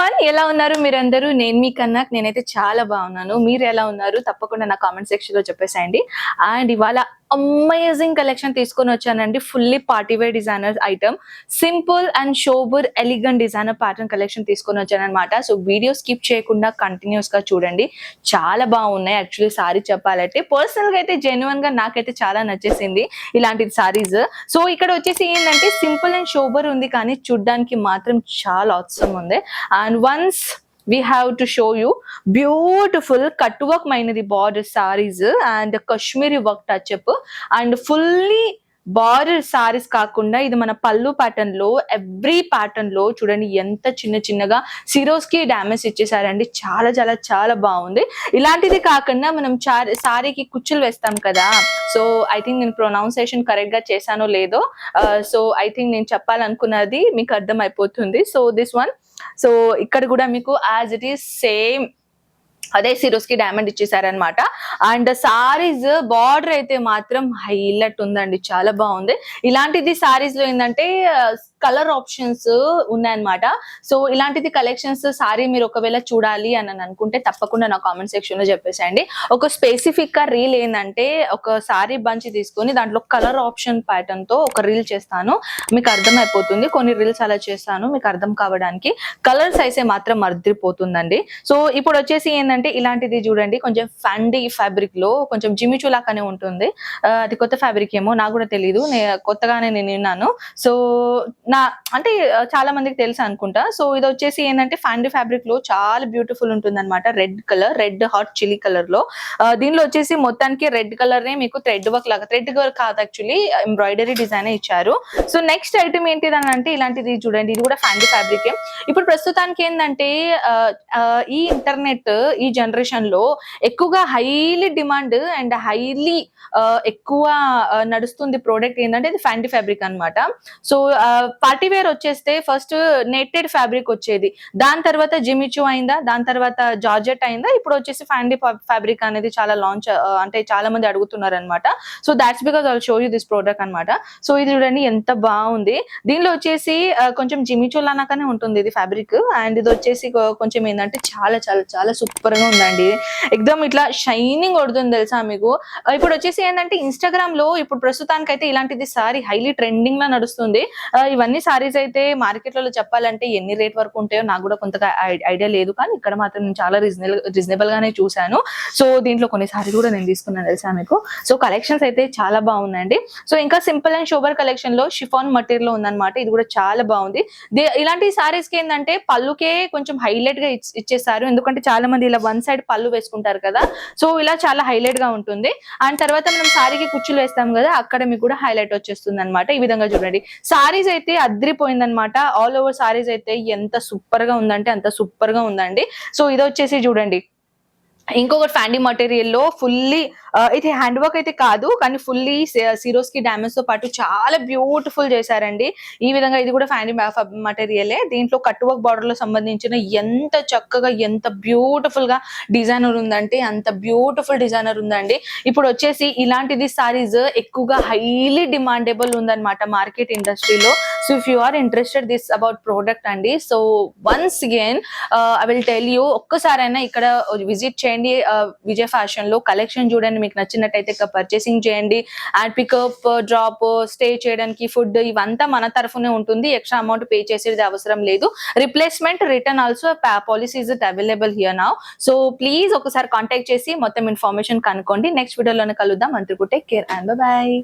One ఎలా ఉన్నారు మీరందరూ? నేను మీ కన్నా నేనైతే చాలా బాగున్నాను. మీరు ఎలా ఉన్నారు? తప్పకుండా నా కామెంట్ సెక్షన్లో చెప్పేసేయండి. అండ్ ఇవాళ అమేజింగ్ కలెక్షన్ తీసుకొని వచ్చానండి. Fully party wear designer item simple and sober elegant designer pattern collection తీసుకొని వచ్చాను అనమాట సో వీడియో స్కిప్ చేయకుండా కంటిన్యూస్గా చూడండి. చాలా బాగున్నాయి. యాక్చువల్లీ సారీ చెప్పాలంటే పర్సనల్గా అయితే జెన్యున్గా నాకైతే చాలా నచ్చేసింది ఇలాంటి సారీస్ సో ఇక్కడ వచ్చేసి ఏంటంటే సింపుల్ అండ్ షోబర్ ఉంది కానీ చూడ్డానికి మాత్రం చాలా అవసరం ఉంది. And once we have to show you beautiful cut work మైనది border saris and Kashmiri work touch up and fully border saris కాకుండా ఇది మన పళ్ళు ప్యాటర్న్లో ఎవ్రీ ప్యాటర్న్లో చూడండి ఎంత చిన్న చిన్నగా సిరోస్కి డామేజ్ ఇచ్చేసారండి. చాలా చాలా చాలా బాగుంది. ఇలాంటిది కాకుండా మనం సారీకి కుచ్చులు వేస్తాం కదా. సో ఐ థింక్ నేను ప్రొనౌన్సేషన్ కరెక్ట్గా చేశానో లేదో సో ఐ థింక్ నేను చెప్పాలనుకున్నది మీకు అర్థం అయిపోతుంది సో దిస్ వన్ సో ఇక్కడ కూడా మీకు యాజ్ ఇట్ ఈస్ సేమ్ అదే సిరోస్కి డైమండ్ ఇచ్చేసారనమాట అండ్ సారీస్ బార్డర్ అయితే మాత్రం హైలైట్ ఉందండి. చాలా బాగుంది. ఇలాంటిది సారీస్లో ఏంటంటే కలర్ ఆప్షన్స్ ఉన్నాయన్నమాట. సో ఇలాంటిది కలెక్షన్స్ సారీ మీరు ఒకవేళ చూడాలి అని అనుకుంటే తప్పకుండా నా కామెంట్ సెక్షన్లో చెప్పేసేయండి. ఒక స్పెసిఫిక్గా రీల్ ఏంటంటే ఒక సారీ బంచ్ తీసుకొని దాంట్లో కలర్ ఆప్షన్ ప్యాటర్న్తో ఒక రీల్ చేస్తాను. మీకు అర్థమైపోతుంది. కొన్ని రీల్స్ అలా చేస్తాను. మీకు అర్థం కావడానికి కలర్స్ అయితే మాత్రం మర్దిపోతుందండి సో ఇప్పుడు వచ్చేసి ఏంటంటే ఇలాంటిది చూడండి. కొంచెం ఫ్యాండీ ఫ్యాబ్రిక్లో కొంచెం జిమిచు లాగానే ఉంటుంది. అది కొత్త ఫ్యాబ్రిక్ ఏమో నాకు కూడా తెలియదు కొత్తగానే నేను విన్నాను. సో నా అంటే చాలా మందికి తెలుసు అనుకుంటా. సో ఇది వచ్చేసి ఏంటంటే ఫ్యాండీ ఫ్యాబ్రిక్లో చాలా బ్యూటిఫుల్ ఉంటుంది అనమాట red colour red hot chilli కలర్లో దీనిలో వచ్చేసి మొత్తానికి రెడ్ కలర్ నే మీకు థ్రెడ్ వర్క్ లాగా థ్రెడ్ వర్క్ కాదు యాక్చువల్లీ ఎంబ్రాయిడరీ డిజైన్ ఇచ్చారు. సో నెక్స్ట్ ఐటమ్ ఏంటిది అని అంటే ఇలాంటిది చూడండి ఇది కూడా ఫ్యాండీ ఫ్యాబ్రిక్. ఇప్పుడు ప్రస్తుతానికి ఏంటంటే ఈ ఇంటర్నెట్ ఈ జనరేషన్లో ఎక్కువగా హైలీ డిమాండ్ అండ్ హైలీ ఎక్కువ నడుస్తుంది ప్రోడక్ట్ ఏంటంటే ఇది ఫ్యాండీ ఫ్యాబ్రిక్ అనమాట సో పార్టీ వేర్ వచ్చేస్తే ఫస్ట్ నెట్టెడ్ ఫ్యాబ్రిక్ వచ్చేది. దాని తర్వాత జిమిచు అయిందా? దాని తర్వాత జార్జెట్ అయిందా? ఇప్పుడు వచ్చేసి ఫ్యాండీ ఫ్యాబ్రిక్ అనేది చాలా లాంచ్ అంటే చాలా మంది అడుగుతున్నారు అనమాట so that's because all show you this product అనమాట సో ఇది చూడండి ఎంత బాగుంది. దీనిలో వచ్చేసి కొంచెం జిమిచు లాగానే ఉంటుంది ఇది ఫ్యాబ్రిక్. అండ్ ఇది వచ్చేసి కొంచెం ఏంటంటే చాలా చాలా చాలా సూపర్గా ఉందండి. ఎక్దమ్ ఇట్లా షైనింగ్ కొడుతుంది తెలుసా మీకు? ఇప్పుడు వచ్చేసి ఏంటంటే ఇన్స్టాగ్రామ్లో ఇప్పుడు ప్రస్తుతానికి అయితే ఇలాంటిది సారీ హైలీ ట్రెండింగ్ లా నడుస్తుంది. ఇవన్నీ సారీస్ అయితే మార్కెట్లలో చెప్పాలంటే ఎన్ని రేట్ వరకు ఉంటాయో నాకు కూడా కొంత ఐడియా లేదు. కానీ ఇక్కడ మాత్రం నేను చాలా రీజనబుల్ రీజనబుల్ గానే చూశాను. సో దీంట్లో కొన్ని సారీలు కూడా నేను తీసుకున్నాను తెలుసా మీకు? సో కలెక్షన్స్ అయితే చాలా బాగున్నాయండి. సో ఇంకా సింపుల్ అండ్ షోబర్ కలెక్షన్లో షిఫాన్ మటీరియల్లో ఉందన్నమాట. ఇది కూడా చాలా బాగుంది. ఇలాంటి సారీస్కి ఏంటంటే పళ్ళుకే కొంచెం హైలైట్గా ఇచ్చేసారు ఎందుకంటే చాలా మంది ఇలా వన్ సైడ్ పళ్ళు వేసుకుంటారు కదా. సో ఇలా చాలా హైలైట్గా ఉంటుంది. అండ్ తర్వాత మనం సారీకి కుచ్చులు వేస్తాం కదా అక్కడ మీకు కూడా హైలైట్ వచ్చేస్తుంది అనమాట ఈ విధంగా చూడండి. సారీస్ అయితే అద్రిపోయిందనమాట ఆల్ ఓవర్ సారీస్ అయితే ఎంత సూపర్గా ఉందంటే అంత సూపర్గా ఉందండి. సో ఇది వచ్చేసి చూడండి. ఇంకొకటి ఫ్యాండీ మెటీరియల్లో ఫుల్లీ uh, ఇది హ్యాండ్ వర్క్ అయితే కాదు కానీ ఫుల్లీ సిరోస్కి డామేజ్తో పాటు చాలా బ్యూటిఫుల్ చేశారండి. ఈ విధంగా ఇది కూడా ఫ్యాండీ మటీరియలే దీంట్లో కట్ వర్క్ బార్డర్లో సంబంధించిన ఎంత చక్కగా ఎంత బ్యూటిఫుల్గా డిజైనర్ ఉందంటే అంత బ్యూటిఫుల్ డిజైనర్ ఉందండి. ఇప్పుడు వచ్చేసి ఇలాంటిది సారీస్ ఎక్కువగా హైలీ డిమాండబుల్ ఉందన్నమాట మార్కెట్ ఇండస్ట్రీలో so if you are interested this about product అండి so once again I will tell you ఒక్కసారైనా ఇక్కడ విజిట్ చేయండి uh, విజయ్ ఫ్యాషన్లో కలెక్షన్ చూడండి మీకు నచ్చినట్టయితే పర్చేసింగ్ చేయండి అండ్ పికప్ డ్రాప్ స్టే చేయడానికి ఫుడ్ ఇవంతా మన తరఫునే ఉంటుంది ఎక్స్ట్రా అమౌంట్ పే చేసేది అవసరం లేదు. Replacement return also policies available here now so please ఒకసారి కాంటాక్ట్ చేసి మొత్తం ఇన్ఫర్మేషన్ కనుక్కోండి. నెక్స్ట్ వీడియోలోనే కలుద్దాం. అంతకు టేక్ కేర్ అండ్ బాయ్